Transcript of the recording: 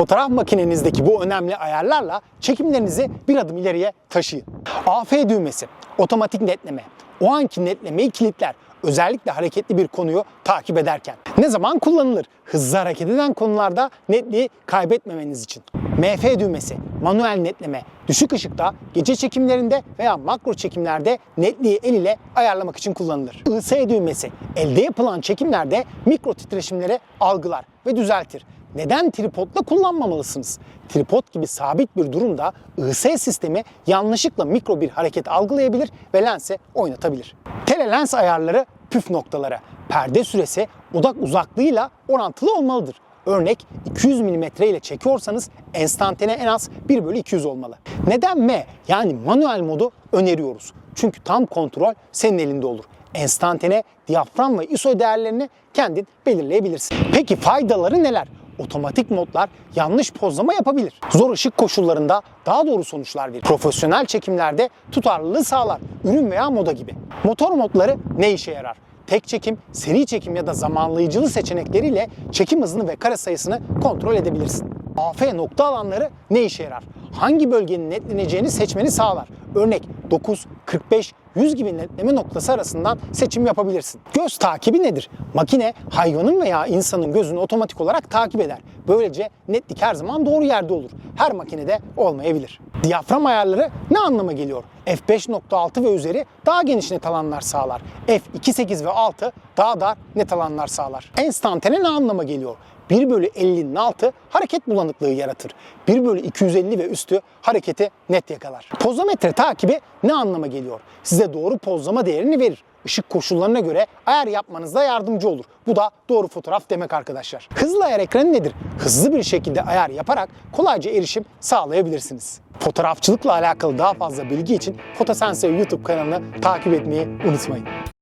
Fotoğraf makinenizdeki bu önemli ayarlarla çekimlerinizi bir adım ileriye taşıyın. AF düğmesi, otomatik netleme, o anki netlemeyi kilitler. Özellikle hareketli bir konuyu takip ederken. Ne zaman kullanılır? Hızlı hareket eden konularda netliği kaybetmemeniz için. MF düğmesi, manuel netleme, düşük ışıkta, gece çekimlerinde veya makro çekimlerde netliği el ile ayarlamak için kullanılır. IS düğmesi, elde yapılan çekimlerde mikro titreşimleri algılar ve düzeltir. Neden tripodla kullanmamalısınız? Tripod gibi sabit bir durumda IS sistemi yanlışlıkla mikro bir hareket algılayabilir ve lense oynatabilir. Telelens ayarları püf noktaları. Perde süresi odak uzaklığıyla orantılı olmalıdır. Örnek 200 mm ile çekiyorsanız enstantane en az 1 bölü 200 olmalı. Neden M yani manuel modu öneriyoruz? Çünkü tam kontrol senin elinde olur. Enstantane, diyafram ve ISO değerlerini kendin belirleyebilirsin. Peki faydaları neler? Otomatik modlar yanlış pozlama yapabilir. Zor ışık koşullarında daha doğru sonuçlar verir. Profesyonel çekimlerde tutarlılığı sağlar. Ürün veya moda gibi. Motor modları ne işe yarar? tek çekim, seri çekim ya da zamanlayıcılı seçenekleriyle çekim hızını ve kare sayısını kontrol edebilirsin. AF nokta alanları ne işe yarar? Hangi bölgenin netleneceğini seçmeni sağlar. Örnek 9, 45, 100 gibi netleme noktası arasından seçim yapabilirsin. Göz takibi nedir? Makine hayvanın veya insanın gözünü otomatik olarak takip eder. Böylece netlik her zaman doğru yerde olur. Her makinede olmayabilir. Diyafram ayarları ne anlama geliyor? F5.6 ve üzeri daha geniş net alanlar sağlar. F2.8 ve 6 daha dar net alanlar sağlar. Enstantane ne anlama geliyor? 1 bölü 50'nin altı hareket bulanıklığı yaratır. 1 bölü 250 ve üstü hareketi net yakalar. Pozometre takibi ne anlama geliyor? Size doğru pozlama değerini verir. Işık koşullarına göre ayar yapmanızda yardımcı olur. Bu da doğru fotoğraf demek arkadaşlar. Hızlı ayar ekranı nedir? Hızlı bir şekilde ayar yaparak kolayca erişim sağlayabilirsiniz. Fotoğrafçılıkla alakalı daha fazla bilgi için Fotosensei YouTube kanalını takip etmeyi unutmayın.